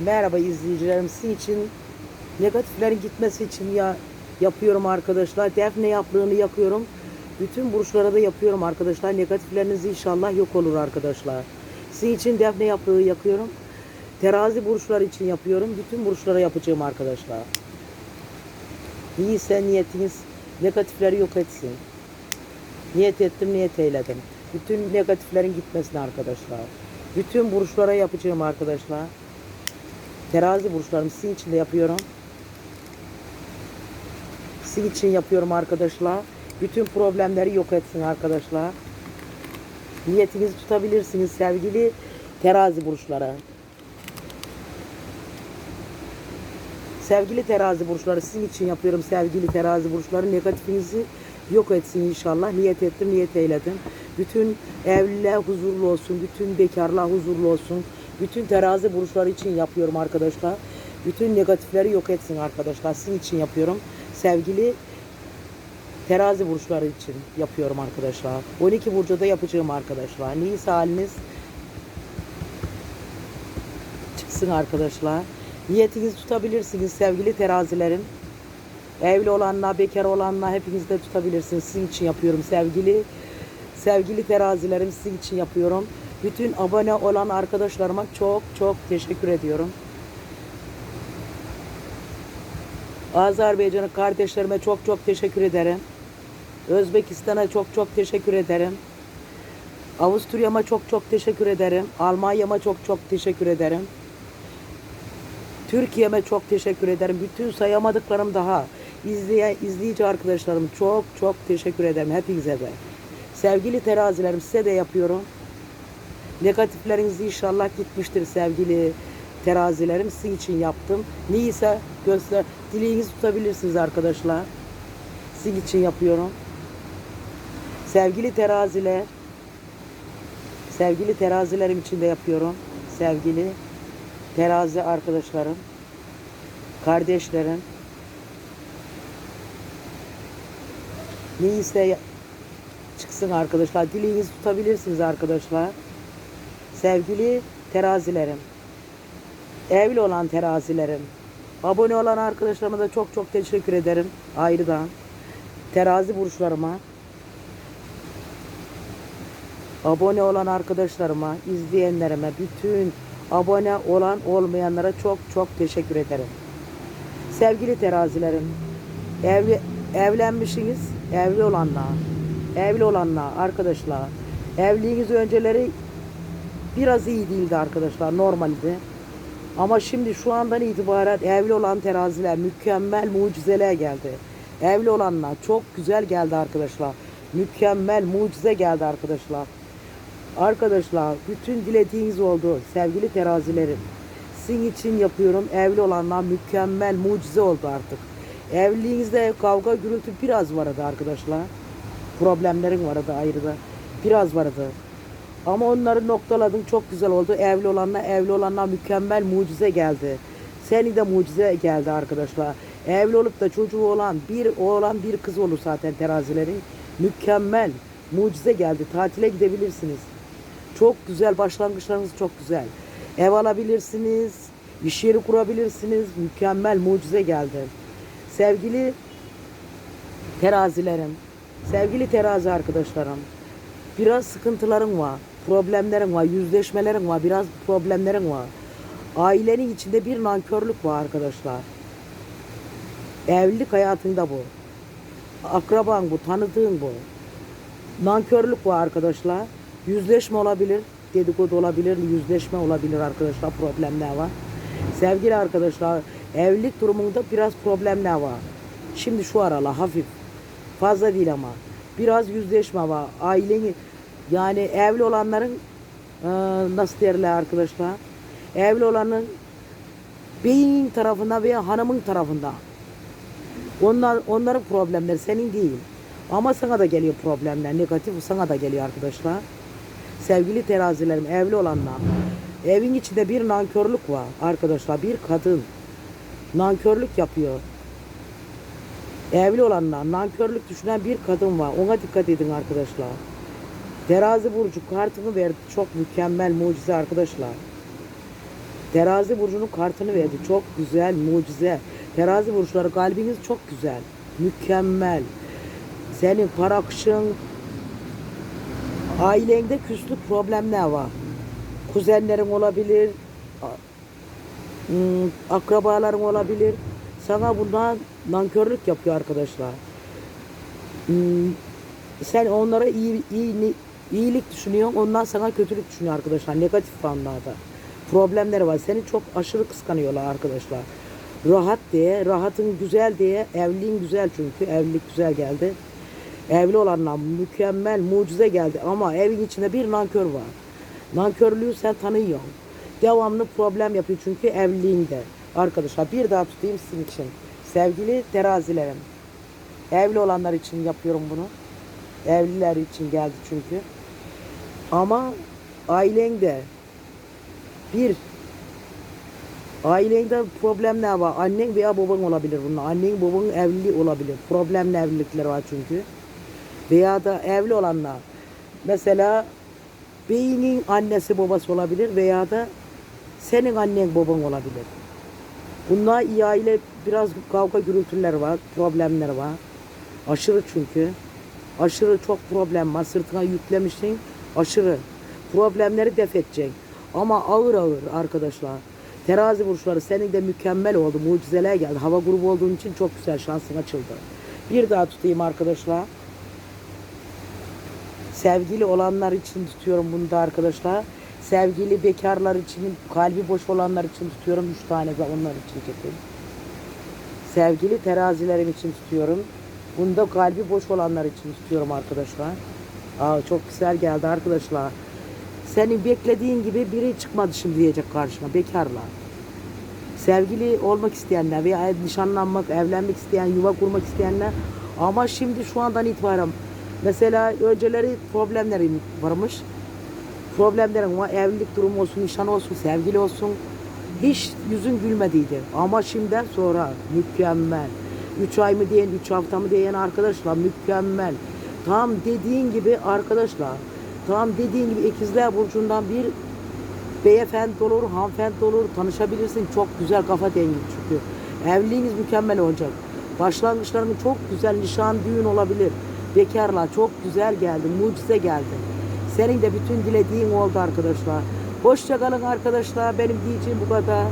Merhaba izleyicilerim. Sizin için negatiflerin gitmesi için ya yapıyorum arkadaşlar. Defne yaprağını yakıyorum. Bütün burçlara da yapıyorum arkadaşlar. Negatifleriniz inşallah yok olur arkadaşlar. Sizin için defne yaprağı yakıyorum. Terazi burçlar için yapıyorum. Bütün burçlara yapacağım arkadaşlar. İyiyse niyetiniz negatifleri yok etsin. Niyet ettim, niyet eyledim. Bütün negatiflerin gitmesine arkadaşlar. Bütün burçlara yapacağım arkadaşlar. Terazi burçlarım sizin için de yapıyorum. Sizin için yapıyorum arkadaşlar. Bütün problemleri yok etsin arkadaşlar. Niyetinizi tutabilirsiniz sevgili terazi burçları. Sevgili terazi burçları sizin için yapıyorum sevgili terazi burçları. Negatifinizi yok etsin inşallah. Niyet ettim, niyet eyledim. Bütün evliler huzurlu olsun, bütün bekarlar huzurlu olsun. Bütün terazi burçları için yapıyorum arkadaşlar. Bütün negatifleri yok etsin arkadaşlar. Sizin için yapıyorum. Sevgili terazi burçları için yapıyorum arkadaşlar. 12 burcuda yapacağım arkadaşlar. Neyse haliniz çıksın arkadaşlar. Niyetinizi tutabilirsiniz sevgili terazilerim. Evli olanlar, bekar olanlar hepiniz de tutabilirsiniz. Sizin için yapıyorum sevgili sevgili terazilerim sizin için yapıyorum. Bütün abone olan arkadaşlarıma çok çok teşekkür ediyorum. Azerbaycan'ın kardeşlerime çok çok teşekkür ederim. Özbekistan'a çok çok teşekkür ederim. Avusturya'ma çok çok teşekkür ederim. Almanya'ma çok çok teşekkür ederim. Türkiye'me çok teşekkür ederim. Bütün sayamadıklarım daha. İzleyen, izleyici arkadaşlarım çok çok teşekkür ederim hepinize de. Sevgili terazilerim size de yapıyorum. Negatifleriniz inşallah gitmiştir sevgili terazilerim. Sizin için yaptım. Neyse göster, dileğinizi tutabilirsiniz arkadaşlar. Sizin için yapıyorum. Sevgili teraziler, sevgili terazilerim için de yapıyorum. Sevgili terazi arkadaşlarım, kardeşlerim. Neyse çıksın arkadaşlar. Dileğinizi tutabilirsiniz arkadaşlar. Sevgili terazilerim. Evli olan terazilerim. Abone olan arkadaşlarıma da çok çok teşekkür ederim. Ayrıdan. Terazi burçlarıma. Abone olan arkadaşlarıma, izleyenlerime, bütün abone olan olmayanlara çok çok teşekkür ederim. Sevgili terazilerim, evli, evlenmişsiniz, evli olanlar, evli olanlar arkadaşlar, evliliğiniz önceleri biraz iyi değildi arkadaşlar, normaldi. Ama şimdi şu andan itibaren evli olan teraziler mükemmel mucizeler geldi. Evli olanlar çok güzel geldi arkadaşlar. Mükemmel mucize geldi arkadaşlar. Arkadaşlar bütün dilediğiniz oldu sevgili terazilerim. Sizin için yapıyorum. Evli olanlar mükemmel mucize oldu artık. Evliliğinizde kavga gürültü biraz vardı arkadaşlar. Problemlerin vardı ayrı da. Biraz vardı. Ama onları noktaladım çok güzel oldu. Evli olanlar evli olanlar mükemmel mucize geldi. Seni de mucize geldi arkadaşlar. Evli olup da çocuğu olan bir oğlan bir kız olur zaten terazilerin. Mükemmel mucize geldi. Tatile gidebilirsiniz. Çok güzel başlangıçlarınız çok güzel. Ev alabilirsiniz, iş yeri kurabilirsiniz. Mükemmel mucize geldi. Sevgili terazilerim, sevgili terazi arkadaşlarım. Biraz sıkıntıların var, problemlerin var, yüzleşmelerin var, biraz problemlerin var. Ailenin içinde bir nankörlük var arkadaşlar. Evlilik hayatında bu. Akraban bu, tanıdığın bu. Nankörlük var arkadaşlar. Yüzleşme olabilir, dedikodu olabilir, yüzleşme olabilir arkadaşlar. Problemler var. Sevgili arkadaşlar, evlilik durumunda biraz problemler var. Şimdi şu aralar hafif. Fazla değil ama. Biraz yüzleşme var. Ailenin yani evli olanların e, nasıl derler arkadaşlar? Evli olanın beyin tarafında veya hanımın tarafında. Onlar, onların problemleri senin değil. Ama sana da geliyor problemler. Negatif sana da geliyor arkadaşlar. Sevgili terazilerim, evli olanlar. Evin içinde bir nankörlük var arkadaşlar. Bir kadın nankörlük yapıyor. Evli olanlar, nankörlük düşünen bir kadın var. Ona dikkat edin arkadaşlar. Terazi burcu kartını verdi. Çok mükemmel mucize arkadaşlar. Terazi burcunun kartını verdi. Çok güzel, mucize. Terazi burçları kalbiniz çok güzel. Mükemmel. Senin para akışın, ailende küslük problemler var. Kuzenlerin olabilir, hmm, akrabaların olabilir. Sana bundan nankörlük yapıyor arkadaşlar. Hmm, sen onlara iyi, iyi, iyilik düşünüyorsun, ondan sana kötülük düşünüyor arkadaşlar. Negatif anlarda. Problemleri var. Seni çok aşırı kıskanıyorlar arkadaşlar. Rahat diye, rahatın güzel diye, evliliğin güzel çünkü. Evlilik güzel geldi. Evli olanlar mükemmel, mucize geldi. Ama evin içinde bir nankör var. Nankörlüğü sen tanıyorsun. Devamlı problem yapıyor çünkü evliliğinde. Arkadaşlar bir daha tutayım sizin için. Sevgili terazilerim. Evli olanlar için yapıyorum bunu. Evliler için geldi çünkü. Ama ailende bir ailende problemler var. Annen veya baban olabilir bunlar. Annen babanın evliliği olabilir. Problemli evlilikler var çünkü. Veya da evli olanlar. Mesela beyinin annesi babası olabilir veya da senin annen baban olabilir. Bunlar iyi aile biraz kavga gürültüler var, problemler var. Aşırı çünkü. Aşırı çok problem var. Sırtına yüklemişsin. Aşırı. Problemleri def edeceksin. Ama ağır ağır arkadaşlar. Terazi burçları senin de mükemmel oldu. Mucizeler geldi. Hava grubu olduğun için çok güzel şansın açıldı. Bir daha tutayım arkadaşlar. Sevgili olanlar için tutuyorum bunu da arkadaşlar. Sevgili bekarlar için, kalbi boş olanlar için tutuyorum. Üç tane de onlar için çekeyim. Sevgili terazilerim için tutuyorum. Bunu da kalbi boş olanlar için tutuyorum arkadaşlar. Aa, çok güzel geldi arkadaşlar. Senin beklediğin gibi biri çıkmadı şimdi diyecek karşına. Bekarlar. Sevgili olmak isteyenler veya nişanlanmak, evlenmek isteyen, yuva kurmak isteyenler ama şimdi şu andan itibaren mesela önceleri problemlerim varmış. Problemlerim var. Evlilik durumu olsun, nişan olsun, sevgili olsun. Hiç yüzün gülmediydi. Ama şimdiden sonra mükemmel. Üç ay mı diyen, üç hafta mı diyen arkadaşlar mükemmel. Tam dediğin gibi arkadaşlar. Tam dediğin gibi ikizler burcundan bir beyefendi olur, hanımefendi olur, tanışabilirsin. Çok güzel kafa dengi çünkü. Evliliğiniz mükemmel olacak. Başlangıçlarının çok güzel nişan, düğün olabilir. Bekarlar çok güzel geldi, mucize geldi. Senin de bütün dilediğin oldu arkadaşlar. Hoşça kalın arkadaşlar. Benim diyeceğim bu kadar.